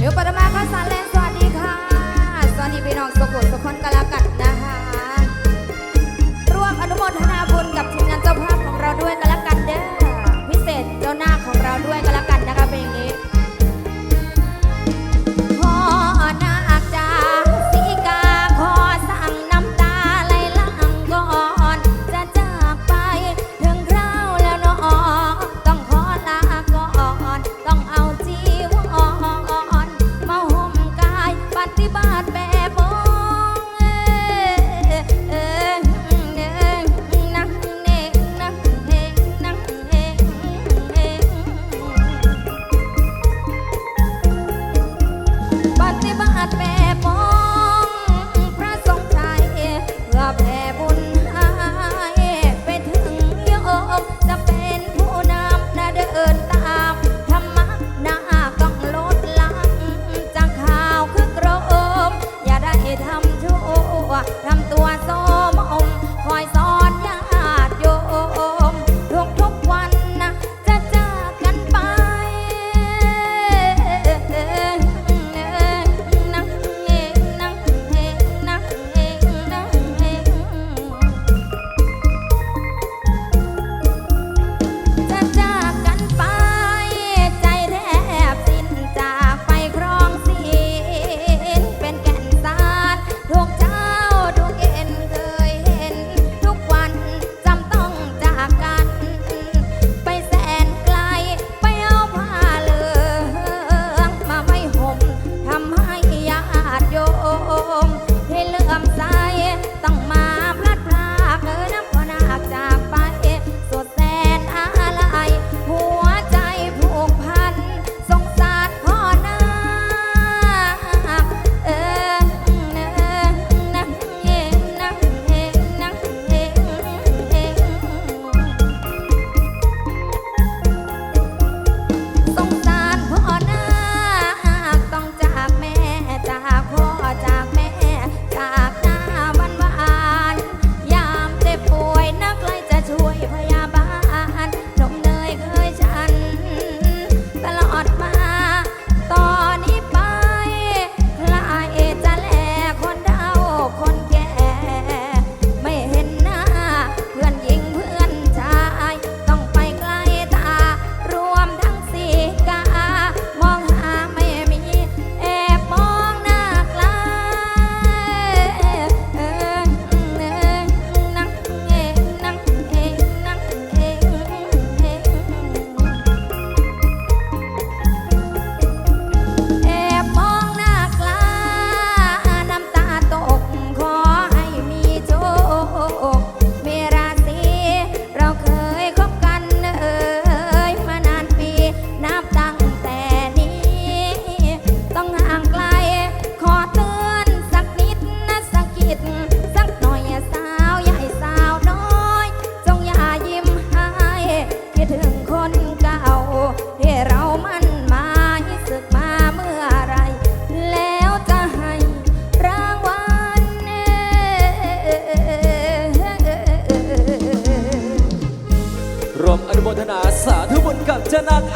เดี๋ยวปรมาค่ะสาเลนสวัสดีค่ะ สวัสดีพี่น้องสกุลสกคนกัล้วกันนะคะ ร่วมอนุโมทนาบุญกับทีม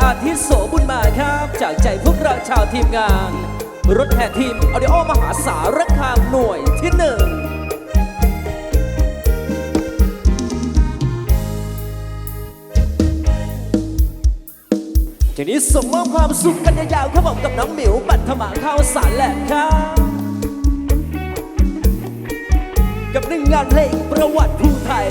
อาทิตย์โสบุญมาครับ จากใจพวกเราชาวทีมงาน รถแห่ทีมออดิโอมหาสารคามหน่วยที่หนึ่งทีนี้ส่มอบความสุขกันยาวๆครับผมกับน้องหมิวปัทมาข้าวสารแหลกครับ กับหนึ่งงานเพลงประวัติภูไทย